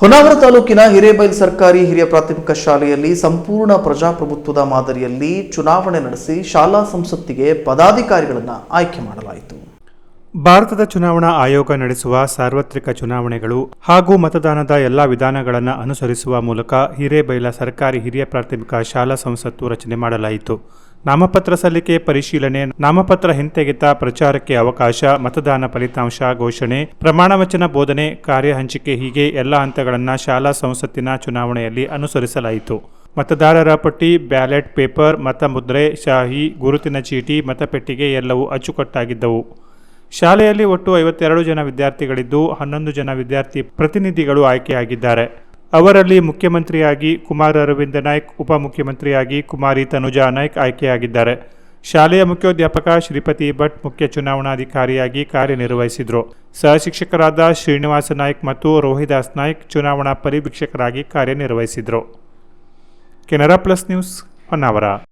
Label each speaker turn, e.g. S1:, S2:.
S1: ಹೊನ್ನಾವರ ತಾಲೂಕಿನ ಹಿರೇಬೈಲ್ ಸರ್ಕಾರಿ ಹಿರಿಯ ಪ್ರಾಥಮಿಕ ಶಾಲೆಯಲ್ಲಿ ಸಂಪೂರ್ಣ ಪ್ರಜಾಪ್ರಭುತ್ವದ ಮಾದರಿಯಲ್ಲಿ ಚುನಾವಣೆ ನಡೆಸಿ ಶಾಲಾ ಸಂಸತ್ತಿಗೆ ಪದಾಧಿಕಾರಿಗಳನ್ನು ಆಯ್ಕೆ ಮಾಡಲಾಯಿತು.
S2: ಭಾರತದ ಚುನಾವಣಾ ಆಯೋಗ ನಡೆಸುವ ಸಾರ್ವತ್ರಿಕ ಚುನಾವಣೆಗಳು ಹಾಗೂ ಮತದಾನದ ಎಲ್ಲ ವಿಧಾನಗಳನ್ನು ಅನುಸರಿಸುವ ಮೂಲಕ ಹಿರೇಬೈಲ ಸರ್ಕಾರಿ ಹಿರಿಯ ಪ್ರಾಥಮಿಕ ಶಾಲಾ ಸಂಸತ್ತು ರಚನೆ ಮಾಡಲಾಯಿತು. ನಾಮಪತ್ರ ಸಲ್ಲಿಕೆ ಪರಿಶೀಲನೆ, ನಾಮಪತ್ರ ಹಿಂತೆಗೆತ ಪ್ರಚಾರಕ್ಕೆ ಅವಕಾಶ, ಮತದಾನ ಫಲಿತಾಂಶ ಘೋಷಣೆ, ಪ್ರಮಾಣ ವಚನ ಬೋಧನೆ, ಕಾರ್ಯ ಹಂಚಿಕೆ ಹೀಗೆ ಎಲ್ಲ ಹಂತಗಳನ್ನು ಶಾಲಾ ಸಂಸತ್ತಿನ ಚುನಾವಣೆಯಲ್ಲಿ ಅನುಸರಿಸಲಾಯಿತು. ಮತದಾರರ ಪಟ್ಟಿ, ಬ್ಯಾಲೆಟ್ ಪೇಪರ್ ಮತ ಮುದ್ರೆ ಶಾಹಿ, ಗುರುತಿನ ಚೀಟಿ, ಮತಪೆಟ್ಟಿಗೆ ಎಲ್ಲವೂ ಅಚ್ಚುಕಟ್ಟಾಗಿದ್ದವು. ಶಾಲೆಯಲ್ಲಿ ಒಟ್ಟು ಐವತ್ತೆರಡು ಜನ ವಿದ್ಯಾರ್ಥಿಗಳಿದ್ದು ಹನ್ನೊಂದು ಜನ ವಿದ್ಯಾರ್ಥಿ ಪ್ರತಿನಿಧಿಗಳು ಆಯ್ಕೆಯಾಗಿದ್ದಾರೆ. ಅವರಲ್ಲಿ ಮುಖ್ಯಮಂತ್ರಿಯಾಗಿ ಕುಮಾರ್ ಅರವಿಂದ ನಾಯ್ಕ್, ಉಪಮುಖ್ಯಮಂತ್ರಿಯಾಗಿ ಕುಮಾರಿ ತನುಜಾ ನಾಯ್ಕ್ ಆಯ್ಕೆಯಾಗಿದ್ದಾರೆ. ಶಾಲೆಯ ಮುಖ್ಯೋಧ್ಯಾಪಕ ಶ್ರೀಪತಿ ಭಟ್ ಮುಖ್ಯ ಚುನಾವಣಾಧಿಕಾರಿಯಾಗಿ ಕಾರ್ಯನಿರ್ವಹಿಸಿದರು. ಸಹಶಿಕ್ಷಕರಾದ ಶ್ರೀನಿವಾಸ ನಾಯ್ಕ್ ಮತ್ತು ರೋಹಿದಾಸ್ ನಾಯ್ಕ್ ಚುನಾವಣಾ ಪರಿವೀಕ್ಷಕರಾಗಿ ಕಾರ್ಯನಿರ್ವಹಿಸಿದರು. Canara plus news Honnavar.